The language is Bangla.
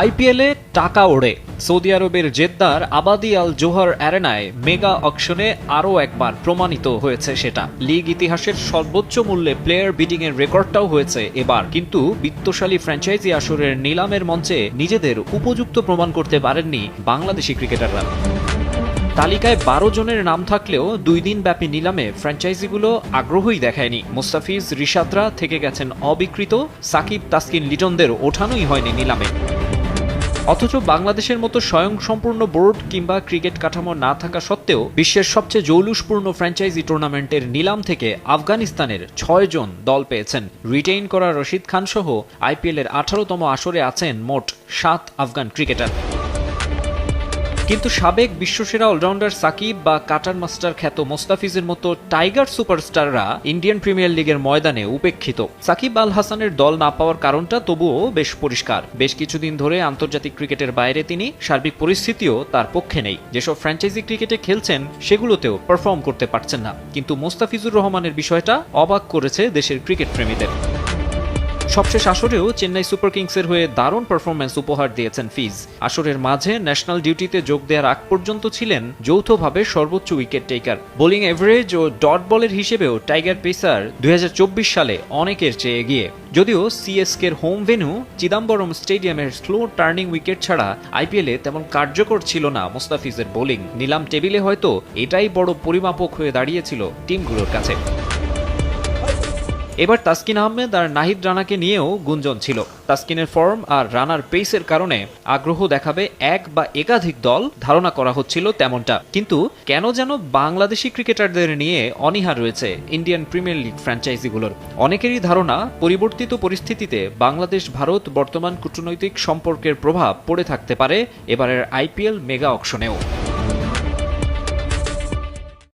আইপিএলে টাকা ওড়ে। সৌদি আরবের জেদ্দার আবাদি আল জোহর অ্যারেনায় মেগা অকশনে আরও একবার প্রমাণিত হয়েছে সেটা। লিগ ইতিহাসের সর্বোচ্চ মূল্যে প্লেয়ার বিডিং এর রেকর্ডটাও হয়েছে এবার। কিন্তু বিত্তশালী ফ্র্যাঞ্চাইজি আসরের নিলামের মঞ্চে নিজেদের উপযুক্ত প্রমাণ করতে পারেননি বাংলাদেশি ক্রিকেটাররা। তালিকায় বারো জনের নাম থাকলেও দুই দিন ব্যাপী নিলামে ফ্র্যাঞ্চাইজিগুলো আগ্রহই দেখায়নি। মুস্তাফিজ রিশাদরা থেকে গেছেন অবিকৃত। সাকিব তাসকিন লিটনদের ওঠানোই হয়নি নিলামে। অথচ বাংলাদেশের মতো স্বয়ংসম্পূর্ণ বোর্ড কিংবা ক্রিকেট কাঠামো না থাকা সত্ত্বেও বিশ্বের সবচেয়ে জৌলুসপূর্ণ ফ্র্যাঞ্চাইজি টুর্নামেন্টের নিলাম থেকে আফগানিস্তানের ছয় জন দল পেয়েছেন। রিটেইন করা রশিদ খান সহ আইপিএলের আঠারোতম আসরে আছেন মোট সাত আফগান ক্রিকেটার। কিন্তু সাবেক বিশ্বসেরা অলরাউন্ডার সাকিব বা কাটার মাস্টার খ্যাত মোস্তাফিজের মতো টাইগার সুপারস্টাররা ইন্ডিয়ান প্রিমিয়ার লিগের ময়দানে উপেক্ষিত। সাকিব আল হাসানের দল না পাওয়ার কারণটা তবুও বেশ পরিষ্কার। বেশ কিছুদিন ধরে আন্তর্জাতিক ক্রিকেটের বাইরে তিনি সার্বিক পরিস্থিতিও তার পক্ষে নেই। যেসব ফ্র্যাঞ্চাইজি ক্রিকেটে খেলছেন, সেগুলোতেও পারফর্ম করতে পারছেন না। কিন্তু মোস্তাফিজুর রহমানের বিষয়টা অবাক করেছে দেশের ক্রিকেট প্রেমীদের। সবশেষ আসরেও চেন্নাই সুপার কিংসের হয়ে দারুণ পারফরম্যান্স উপহার দিয়েছেন ফিজ। আসরের মাঝে ন্যাশনাল ডিউটিতে যোগ দেওয়ার আগ পর্যন্ত ছিলেন যৌথভাবে সর্বোচ্চ উইকেট টেকার বোলিং এভারেজ ও ডট বলের হিসেবেও টাইগার পেসার দুই হাজার চব্বিশ সালে অনেকের চেয়ে এগিয়ে। যদিও সিএসকের হোম ভেন্যু চিদাম্বরম স্টেডিয়ামের স্লো টার্নিং উইকেট ছাড়া আইপিএলে তেমন কার্যকর ছিল না মোস্তাফিজের বোলিং নিলাম টেবিলে হয়তো এটাই বড় পরিমাপক হয়ে দাঁড়িয়েছিল টিমগুলোর কাছে। এবার তাসকিন আহমেদ আর নাহিদ রানাকে নিয়েও গুঞ্জন ছিল। তাসকিনের ফর্ম আর রানার পেসের কারণে আগ্রহ দেখাবে এক বা একাধিক দল, ধারণা করা হচ্ছিল তেমনটা। কিন্তু কেন যেন বাংলাদেশি ক্রিকেটারদের নিয়ে অনীহা রয়েছে ইন্ডিয়ান প্রিমিয়ার লিগ ফ্র্যাঞ্চাইজিগুলোর। অনেকেরই ধারণা, পরিবর্তিত পরিস্থিতিতে বাংলাদেশ ভারত বর্তমান কূটনৈতিক সম্পর্কের প্রভাব পড়ে থাকতে পারে এবারের আইপিএল মেগা অকশনেও।